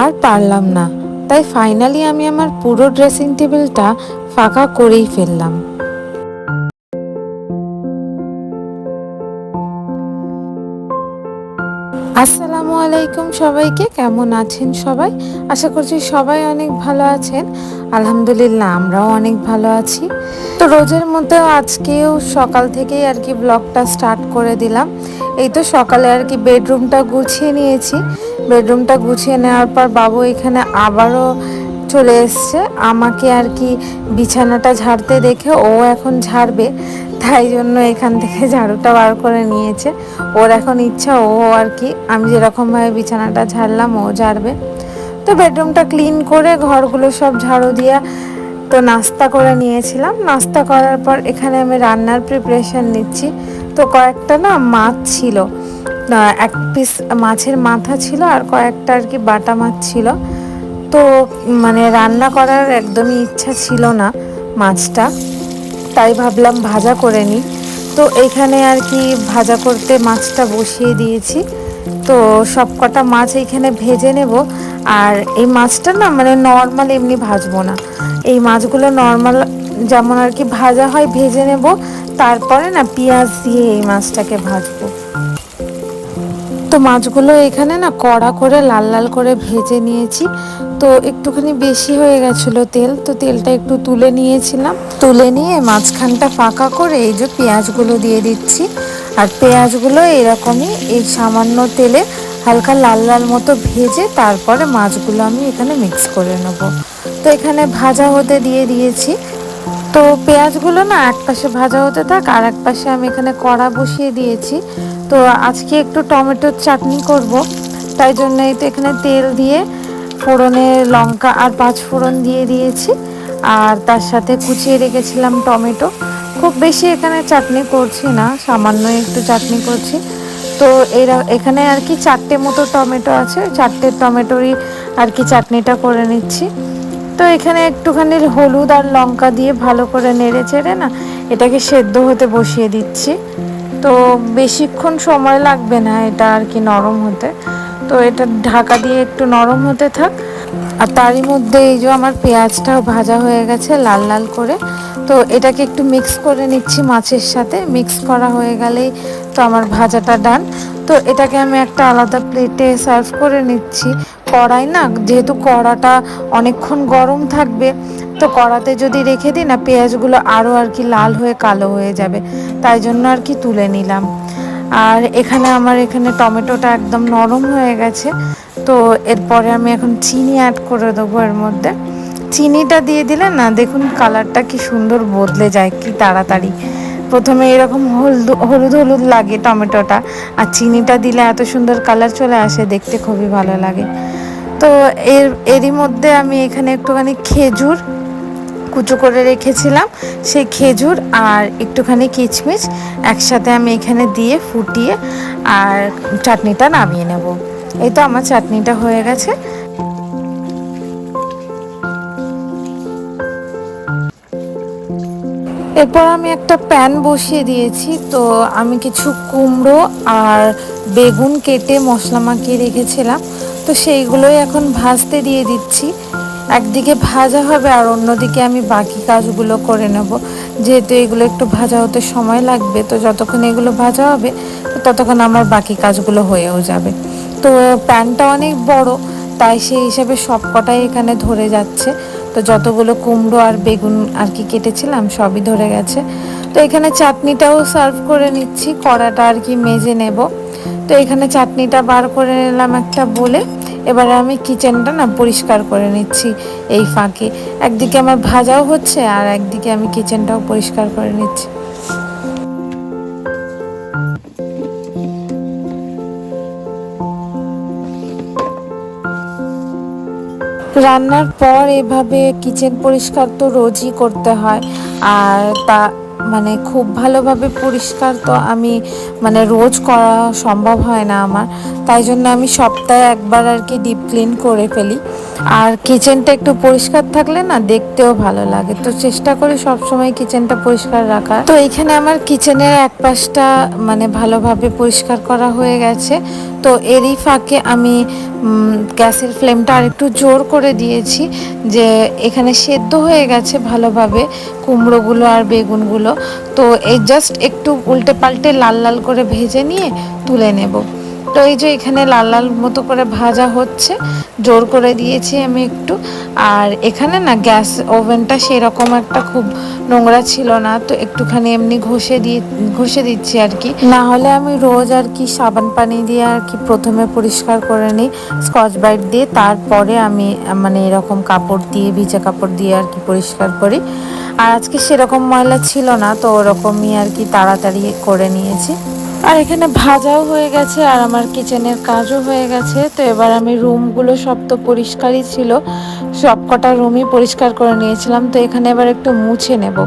আর পারলাম না। তাই ফাইনালি আমি আমার পুরো ড্রেসিং টেবিলটা ফাঁকা করেই ফেললাম। আসসালামু আলাইকুম সবাইকে, কেমন আছেন সবাই? আশা করছি সবাই অনেক ভালো আছেন। আলহামদুলিল্লাহ, আমরাও অনেক ভালো আছি। তো রোজের মতো আজকেও সকাল থেকেই আর কি ব্লগটা স্টার্ট করে দিলাম। এই তো সকালে আর কি বেডরুমটা গুছিয়ে নিয়েছি। বেডরুমটা গুছিয়ে নেওয়ার পর বাবু এখানে আবারও চলে এসছে। আমাকে আর কি বিছানাটা ঝাড়তে দেখে ও এখন ঝাড়বে, তাই জন্য এখান থেকে ঝাড়ুটা বার করে নিয়েছে। ওর এখন ইচ্ছা, ও আর কি, আমি যেরকমভাবে বিছানাটা ঝাড়লাম, ও ঝাড়বে। তো বেডরুমটা ক্লিন করে ঘরগুলো সব ঝাড়ু দিয়া তো নাস্তা করে নিয়েছিলাম। নাস্তা করার পর এখানে আমি রান্নার প্রিপারেশন নিচ্ছি। তো কয়েকটা না মাছ ছিল। এক পিস মাছের মাথা ছিল আর কয়েকটা আর কি বাটা মাছ ছিল। তো মানে রান্না করার একদমই ইচ্ছা ছিল না মাছটা। তাই ভাবলাম ভাজা করে নিই। তো এখানে আর কি ভাজা করতে মাছটা বসিয়ে দিয়েছি। তো সব কটা মাছ এইখানে ভেজে নেব। আর এই মাছটা না মানে নর্মাল এমনি ভাজবো না। এই মাছগুলো নর্মাল যেমন আর কি ভাজা হয় ভেজে নেব। তারপরে না পেঁয়াজ দিয়ে এই মাছটাকে ভাজবো। তো মাছগুলো এখানে না কড়া করে লাল লাল করে ভেজে নিয়েছি। তো একটুখানি বেশি হয়ে গেছিল তেল, তো তেলটা একটু তুলে নিয়েছিলাম। তুলে নিয়ে মাঝখানটা ফাঁকা করে এই যে পেঁয়াজগুলো দিয়ে দিচ্ছি। আর পেঁয়াজগুলো এরকমই এই সামান্য তেলে হালকা লাল লাল মতো ভেজে তারপরে মাছগুলো আমি এখানে মিক্স করে নেব। তো এখানে ভাজা হতে দিয়ে দিয়েছি। তো পেঁয়াজগুলো না এক পাশে ভাজা হতে থাক, আর এক পাশে আমি এখানে কড়া বসিয়ে দিয়েছি। তো আজকে একটু টমেটোর চাটনি করব, তাই জন্য তো এখানে তেল দিয়ে ফোড়নে লঙ্কা আর পাঁচ ফোড়ন দিয়ে দিয়েছি, আর তার সাথে কুচিয়ে রেখেছিলাম টমেটো। খুব বেশি এখানে চাটনি করছি না, সামান্য একটু চাটনি করছি। তো এরা, এখানে আর কি চারটে মতো টমেটো আছে, চারটে টমেটোরই আর কি চাটনিটা করে নিচ্ছি। তো এখানে একটুখানি হলুদ আর লঙ্কা দিয়ে ভালো করে নেড়ে চেড়ে না, এটাকে সেদ্ধ হতে বসিয়ে দিচ্ছি। তো বেশিক্ষণ সময় লাগবে না এটা আর কি নরম হতে। তো এটা ঢাকা দিয়ে একটু নরম হতে থাক। আর তারই মধ্যে এই যে আমার পেঁয়াজটাও ভাজা হয়ে গেছে লাল লাল করে। তো এটাকে একটু মিক্স করে নিচ্ছি মাছের সাথে। মিক্স করা হয়ে গেলেই তো আমার ভাজাটা ডান তো এটাকে আমি একটা আলাদা প্লেটে সার্ভ করে নিচ্ছি। কড়াই না, যেহেতু কড়াটা অনেকক্ষণ গরম থাকবে, তো কড়াতে যদি রেখে দিই না, পেঁয়াজগুলো আরও আর কি লাল হয়ে কালো হয়ে যাবে, তাই জন্য আর কি তুলে নিলাম। আর এখানে আমার এখানে টমেটোটা একদম নরম হয়ে গেছে, তো এরপরে আমি এখন চিনি অ্যাড করে দেবো এর মধ্যে। চিনিটা দিয়ে দিলে না, দেখুন কালারটা কি সুন্দর বদলে যায়, কি তাড়াতাড়ি। প্রথমে এরকম হলুদ হলুদ হলুদ লাগে টমেটোটা, আর চিনিটা দিলে এত সুন্দর কালার চলে আসে, দেখতে খুবই ভালো লাগে। তো এর, এরই মধ্যে আমি এখানে একটুখানি খেজুর কুচো করে রেখেছিলাম। সেই খেজুর আর একটুখানি কিচমিচ একসাথে আমি এখানে দিয়ে ফুটিয়ে আর চাটনিটা নামিয়ে নেব। এই তো আমার চাটনিটা হয়ে গেছে। এরপর আমি একটা প্যান বসিয়ে দিয়েছি। তো আমি কিছু কুমড়ো আর বেগুন কেটে মশলা মাখিয়ে রেখেছিলাম। তো সেইগুলোই এখন ভাজতে দিয়ে দিচ্ছি। একদিকে ভাজা হবে আর অন্যদিকে আমি বাকি কাজগুলো করে নেব। যেহেতু এগুলো একটু ভাজা হতে সময় লাগবে, তো যতক্ষণ এগুলো ভাজা হবে ততক্ষণ আমার বাকি কাজগুলো হয়েও যাবে। তো প্যানটা অনেক বড়, তাই সেই হিসাবে সব কটাই এখানে ধরে যাচ্ছে। তো যতগুলো কুমড়ো আর বেগুন আর কি কেটেছিলাম, সবই ধরে গেছে। তো এখানে চাটনিটাও সার্ভ করে নিচ্ছি, কড়াটা আর কি মেজে নেব। তো এখানে চাটনিটা বার করে নিলাম একটা বলে। এবারে আমি কিচেনটা না পরিষ্কার করে নিচ্ছি এই ফাঁকে। একদিকে আমার ভাজাও হচ্ছে আর একদিকে আমি কিচেনটাও পরিষ্কার করে নিচ্ছি। রান্নার পর এভাবে কিচেন পরিষ্কার তো রোজই করতে হয়। আর তা মানে খুব ভালোভাবে পরিষ্কার তো আমি মানে রোজ করা সম্ভব হয় না আমার। তাই জন্য আমি সপ্তাহে একবার আর কি ডিপ ক্লিন করে ফেলি। আর কিচেনটা একটু পরিষ্কার থাকলে না দেখতেও ভালো লাগে। তো চেষ্টা করি সবসময় কিচেনটা পরিষ্কার রাখার। তো এখানে আমার কিচেনের এক পাশটা মানে ভালোভাবে পরিষ্কার করা হয়ে গেছে। তো এরই ফাঁকে আমি গ্যাসের ফ্লেমটা আর একটু জোর করে দিয়েছি যে এখানে সেদ্ধ হয়ে গেছে ভালোভাবে কুমড়োগুলো আর বেগুনগুলো। তো এই জাস্ট একটু উল্টে পাল্টে লাল লাল করে ভেজে নিয়ে তুলে নেব। তো এই যে এখানে লাল লাল মতো করে ভাজা হচ্ছে, জোর করে দিয়েছি আমি একটু। আর এখানে না গ্যাস ওভেনটা সেরকম একটা খুব নোংরা ছিল না, তো একটুখানি এমনি ঘষে দিয়ে, ঘষে দিচ্ছি আর কি। না হলে আমি রোজ আর কি সাবান পানি দিয়ে আর কি প্রথমে পরিষ্কার করে নিই, স্কচ ব্রাইট দিয়ে, তারপরে আমি মানে এরকম কাপড় দিয়ে, ভিজা কাপড় দিয়ে আর কি পরিষ্কার করি। আর আজকে সেরকম ময়লা ছিল না, তো ওরকমই আর কি তাড়াতাড়ি করে নিয়েছি। আর এখানে ভাজাও হয়ে গেছে আর আমার কিচেনের কাজও হয়ে গেছে। তো এবার আমি রুমগুলো সব তো পরিষ্কারই ছিল। সব কটা রুমই পরিষ্কার করে নিয়েছিলাম। তো এখানে এবার একটু মুছে নেব।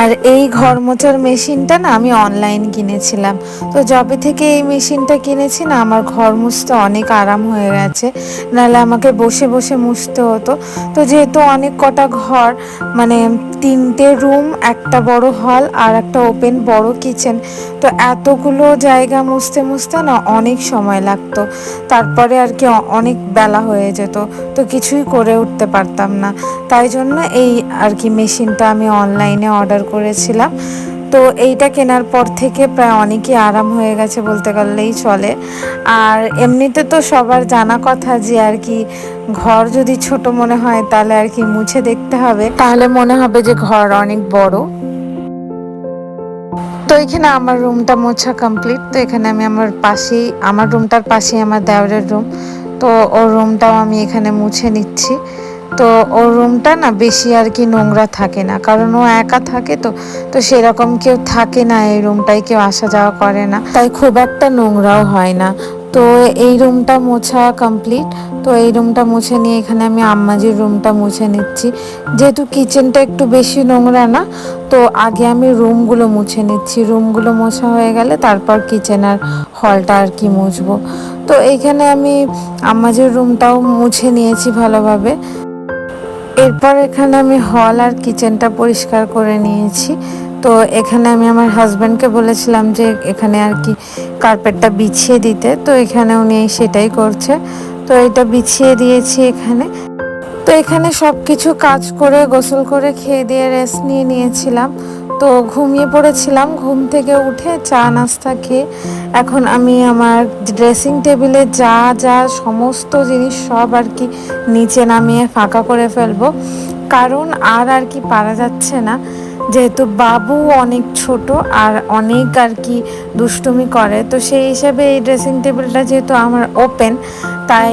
আর এই ঘর মোচার মেশিনটা না আমি অনলাইন কিনেছিলাম। তো যবে থেকে এই মেশিনটা কিনেছি না, আমার ঘর মুছতে অনেক আরাম হয়ে গেছে। নাহলে আমাকে বসে বসে মুছতে হতো। তো যেহেতু অনেক কটা ঘর মানে তিনটে রুম একটা বড় হল আর একটা ওপেন বড় কিচেন তো এতগুলো জায়গা মুছতে মুছতে না অনেক সময় লাগতো। তারপরে আর কি অনেক বেলা হয়ে যেত। তো কিছুই করে উঠতে পারতাম না। তাই জন্য এই আর কি মেশিনটা আমি অনলাইনে অর্ডার করেছিলাম। তো এইটা কেনার পর থেকে প্রায় অনেকই আরাম হয়ে গেছে বলতে গেলেই চলে। আর এমনিতে তো সবার জানা কথা যে আর কি ঘর যদি ছোট মনে হয় তাহলে আর কি মুছে দেখতে হবে। তাহলে মনে হবে যে ঘর অনেক বড়। তো এখানে আমার রুমটা মোছা কমপ্লিট। তো এখানে আমি আমার পাশেই, আমার রুমটার পাশেই আমার দেওয়ারের রুম। তো ওর রুমটাও আমি এখানে মুছে নিচ্ছি। তো ওর রুমটা না বেশি আর কি নোংরা থাকে না, কারণ ও একা থাকে তো তো সেরকম কেউ থাকে না এই রুমটায় কেউ আসা যাওয়া করে না। তাই খুব একটা নোংরাও হয় না। তো এই রুমটা মোছা কমপ্লিট তো এই রুমটা মুছে নিয়ে এখানে আমি আম্মাজির রুমটা মুছে নিচ্ছি। যেহেতু কিচেনটা একটু বেশি নোংরা না, তো আগে আমি রুমগুলো মুছে নিচ্ছি। রুমগুলো মোছা হয়ে গেলে তারপর কিচেন আর হলটা আর কি মুছবো। তো এইখানে আমি আম্মাজির রুমটাও মুছে নিয়েছি ভালোভাবে। এরপর এখানে আমি হল আর কিচেনটা পরিষ্কার করে নিয়েছি। তো এখানে আমি আমার হাজব্যান্ডকে বলেছিলাম যে এখানে আর কি কার্পেটটা বিছিয়ে দিতে। তো এখানে উনি সেটাই করছে। তো এটা বিছিয়ে দিয়েছি এখানে। তো এখানে সব কিছু কাজ করে, গোসল করে, খেয়ে দিয়ে রেস্ট নিয়ে নিয়েছিলাম। তো ঘুমিয়ে পড়েছিলাম, ঘুম থেকে উঠে চা, নাস্তা খেয়ে এখন আমি আমার ড্রেসিং টেবিলে যা যা সমস্ত জিনিস সব আর কি নিচে নামিয়ে ফাঁকা করে ফেলব। কারণ আর আর কি পারা যাচ্ছে না। যেহেতু বাবু অনেক ছোট আর অনেক আর কি দুষ্টুমি করে, তো সেই হিসাবে এই ড্রেসিং টেবিলটা যেহেতু আমার ওপেন তাই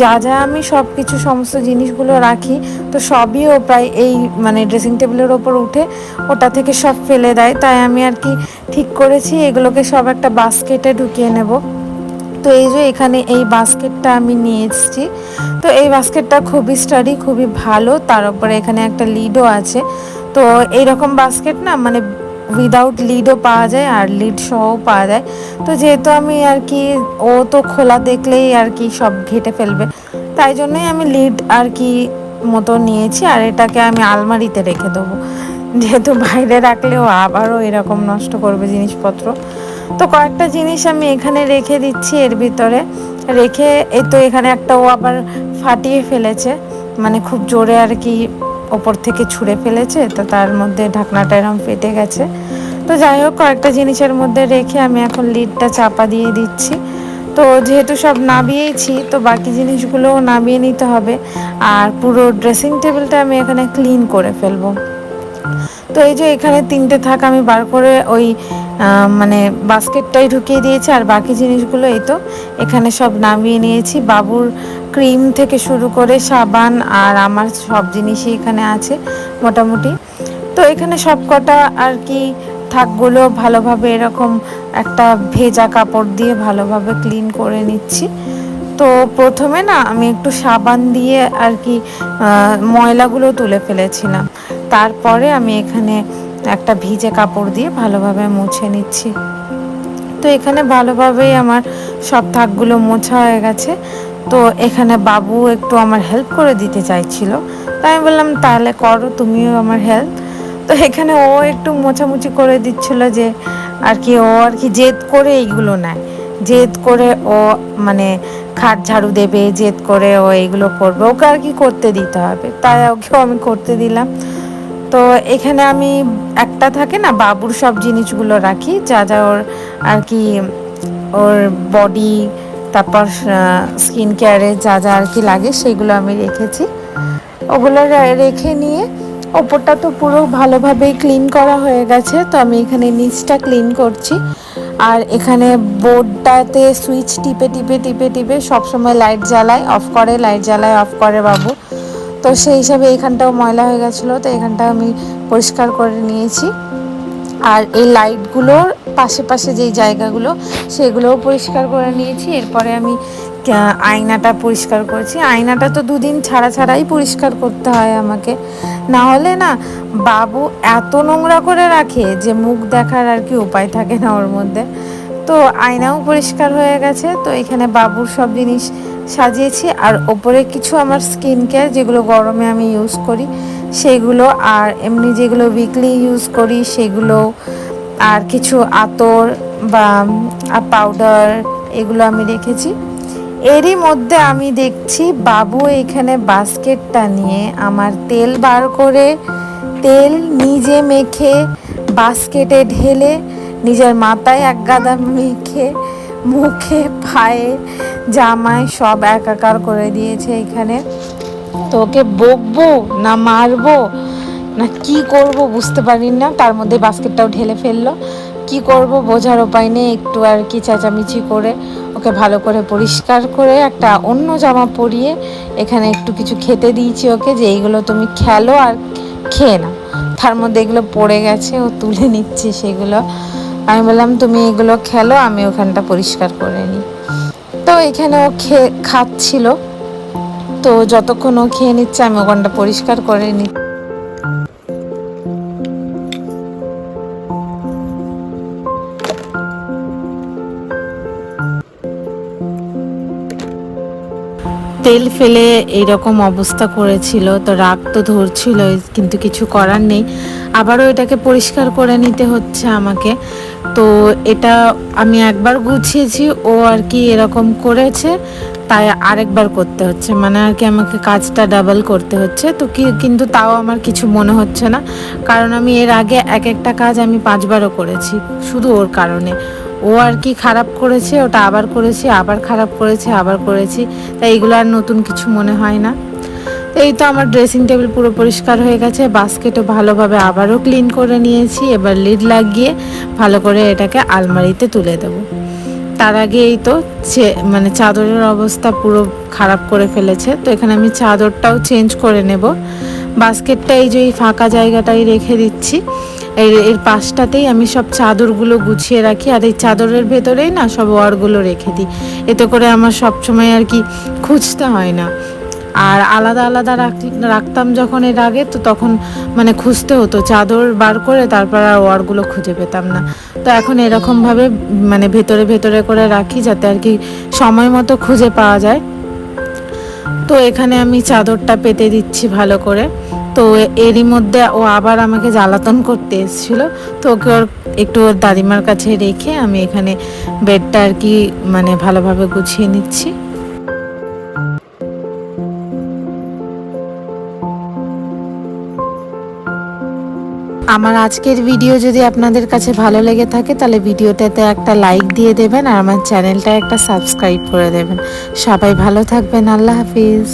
যা যা আমি সব কিছু সমস্ত জিনিসগুলো রাখি, তো সবই ও প্রায় এই মানে ড্রেসিং টেবিলের ওপর উঠে ওটা থেকে সব ফেলে দেয়। তাই আমি আর কি ঠিক করেছি, এগুলোকে সব একটা বাস্কেটে ঢুকিয়ে নেব। তো এই যে এখানে এই বাস্কেটটা আমি নিয়ে এসেছি। তো এই বাস্কেটটা খুবই স্টাডি, খুবই ভালো। তার উপরে এখানে একটা লিডও আছে। তো এইরকম বাস্কেট না মানে উইদাউট লিডও পাওয়া যায় আর লিড সহও পাওয়া যায়। তো যেহেতু আমি আর কি, ও তো খোলা দেখলেই আর কি সব ঘেটে ফেলবে। তাই জন্যই আমি লিড আর কি মতো নিয়েছি আর এটাকে আমি আলমারিতে রেখে দেবো। যেহেতু বাইরে রাখলেও আবারও এরকম নষ্ট করবে জিনিসপত্র। তো কয়েকটা জিনিস আমি এখানে রেখে দিচ্ছি এর ভিতরে। রেখে এই তো এখানে একটা ও আবার ফাটিয়ে ফেলেছে মানে খুব জোরে আর কি ওপর থেকে ছুঁড়ে ফেলেছে, তো তার মধ্যে ঢাকনাটা এরম ফেটে গেছে। তো যাই হোক, কয়েকটা জিনিসের মধ্যে রেখে আমি এখন লিডটা চাপা দিয়ে দিচ্ছি। তো যেহেতু সব নাবিয়েছি তো বাকি জিনিসগুলোও নাবিয়ে নিতে হবে। আর পুরো ড্রেসিং টেবিলটা আমি এখানে ক্লিন করে ফেলব। তো এই যে এখানে তিনটে থাক আমি বার করে ওই মানে বাস্কেটটাই ঢুকিয়ে দিয়েছি, আর বাকি জিনিসগুলো এই তো, এখানে সব নামিয়ে নিয়েছি। বাবুর ক্রিম থেকে শুরু করে সাবান আর আমার সব জিনিসই এখানে আছে, মোটামুটি। তো এখানে সব কটা আর কি থাকগুলো ভালোভাবে এরকম একটা ভেজা কাপড় দিয়ে ভালোভাবে ক্লিন করে নিচ্ছি। তো প্রথমে না আমি একটু সাবান দিয়ে আর কি ময়লাগুলো তুলে ফেলেছিলাম। তারপরে আমি এখানে একটা ভিজে কাপড় দিয়ে ভালোভাবে মুছে নিচ্ছি। তো এখানে ভালোভাবেই আমার সব থাকগুলো মোছা হয়ে গেছে। তো এখানে বাবু একটু আমার হেল্প করে দিতে চাইছিল। তাই আমি বললাম, তাহলে করো, তুমিও আমার হেল্প তো এখানে ও একটু মোছামুছি করে দিচ্ছিল যে আর কি, ও আর কি জেদ করে এইগুলো নেয়। জেদ করে ও মানে খাট ঝাড়ু দেবে, জেদ করে ও এইগুলো করবে। ওকে আর কি করতে দিতে হবে। তাই ওকেও আমি করতে দিলাম। তো এখানে আমি একটা থাকে না, বাবুর সব জিনিসগুলো রাখি, যা যা ওর আর কি ওর বডি তারপর স্কিন কেয়ারে যা যা আর কি লাগে সেগুলো আমি রেখেছি। ওগুলো রেখে নিয়ে ওপরটা তো পুরো ভালোভাবে ক্লিন করা হয়ে গেছে, তো আমি এখানে নিচটা ক্লিন করছি। আর এখানে বোর্ডটাতে সুইচ টিপে টিপে টিপে টিপে সবসময় লাইট জ্বালায় অফ করে লাইট জ্বালায় অফ করে বাবু। তো সেই হিসাবে এখানটাও ময়লা হয়ে গেছিল, তো এখানটা আমি পরিষ্কার করে নিয়েছি। আর এই লাইটগুলোর পাশে পাশে যেই জায়গাগুলো, সেগুলোও পরিষ্কার করে নিয়েছি। এরপরে আমি আয়নাটা পরিষ্কার করেছি। আয়নাটা তো দুদিন ছাড়া ছাড়াই পরিষ্কার করতে হয় আমাকে। না হলে না, বাবু এত নোংরা করে রাখে যে মুখ দেখার আর কি উপায় থাকে না ওর মধ্যে। তো আয়নাও পরিষ্কার হয়ে গেছে। তো এখানে বাবুর সব জিনিস সাজিয়েছি আর ওপরে কিছু আমার স্কিন কেয়ার যেগুলো গরমে আমি ইউজ করি, সেগুলো আর এমনি যেগুলো উইকলি ইউজ করি, সেগুলো আর কিছু আতর বা পাউডার এগুলো আমি রেখেছি। এরই মধ্যে আমি দেখছি বাবু এখানে বাস্কেটটা নিয়ে আমার তেল বার করে, তেল নিজে মেখে বাস্কেটে ঢেলে, নিজের মাথায় এক গাদা মেখে, মুখে, পায়ে জামায় সব একাকার করে দিয়েছে এখানে। তো ওকে বকবো না মারবো? না কি করব বুঝতে পারি না। তার মধ্যে বাস্কেটটাও ঢেলে ফেলল। কি করব বোঝার উপায় নেই, একটু আর কি চেঁচামেচি করে ওকে ভালো করে পরিষ্কার করে একটা অন্য জামা পরিয়ে এখানে একটু কিছু খেতে দিয়েছি ওকে, যে এইগুলো তুমি খেলো আর খেয়ে নাও। তার মধ্যে এগুলো পড়ে গেছে, ও তুলে নিচ্ছে সেগুলো। আমি বললাম, তুমি এগুলো খেলো, আমি ওখানটা পরিষ্কার করে নিই। তো এখানে ও খেয়ে খাচ্ছিল। তো যতক্ষণ ও খেয়ে নিচ্ছে, আমি ওখানটা পরিষ্কার করে নি। তেল ফেলে এইরকম অবস্থা করেছিল, তো রাগ তো ধরছিল কিন্তু কিছু করার নেই। আবারও এটাকে পরিষ্কার করে নিতে হচ্ছে আমাকে। তো এটা আমি একবার গুছিয়েছি, ও আর কি এরকম করেছে, তাই আরেকবার করতে হচ্ছে। মানে আর কি আমাকে কাজটা ডাবল করতে হচ্ছে। তো কি, কিন্তু তাও আমার কিছু মনে হচ্ছে না। কারণ আমি এর আগে এক একটা কাজ আমি পাঁচবারও করেছি, শুধু ওর কারণে। ও আর কি খারাপ করেছে, ওটা আবার করেছি, আবার খারাপ করেছে, আবার করেছি। তাই এগুলো আর নতুন কিছু মনে হয় না। এই তো আমার ড্রেসিং টেবিল পুরো পরিষ্কার হয়ে গেছে। বাস্কেটও ভালোভাবে আবারও ক্লিন করে নিয়েছি। এবার লিড লাগিয়ে ভালো করে এটাকে আলমারিতে তুলে দেবো। তার আগে এই তো মানে চাদরের অবস্থা পুরো খারাপ করে ফেলেছে। তো এখানে আমি চাদরটাও চেঞ্জ করে নেব। বাস্কেটটা এই যে এই ফাঁকা জায়গাটাই রেখে দিচ্ছি। এর এর পাশটাতেই আমি সব চাদরগুলো গুছিয়ে রাখি। আর এই চাদরের ভেতরেই না সব ওয়ারগুলো রেখে দিই। এতে করে আমার সবসময় আর কি খুঁজতে হয় না। আর আলাদা আলাদা রাখ- রাখতাম যখন এর আগে, তো তখন মানে খুঁজতে হতো। চাদর বার করে তারপর আর ওয়ারগুলো খুঁজে পেতাম না। তো এখন এরকমভাবে মানে ভেতরে ভেতরে করে রাখি যাতে আর কি সময় মতো খুঁজে পাওয়া যায়। তো এখানে আমি চাদরটা পেতে দিচ্ছি ভালো করে। তো এরই মধ্যে ও আবার আমাকে জ্বালাতন করতে এসেছিল। তো ওকে ওর একটু ওর দাদিমার কাছে রেখে আমি এখানে বেডটা আর কি মানে ভালোভাবে গুছিয়ে নিচ্ছি। আমার আজকের ভিডিও যদি আপনাদের কাছে ভালো লেগে থাকে, তাহলে ভিডিওটাতে একটা লাইক দিয়ে দেবেন আর আমার চ্যানেলটা একটা সাবস্ক্রাইব করে দেবেন। সবাই ভালো থাকবেন, আল্লাহ হাফিজ।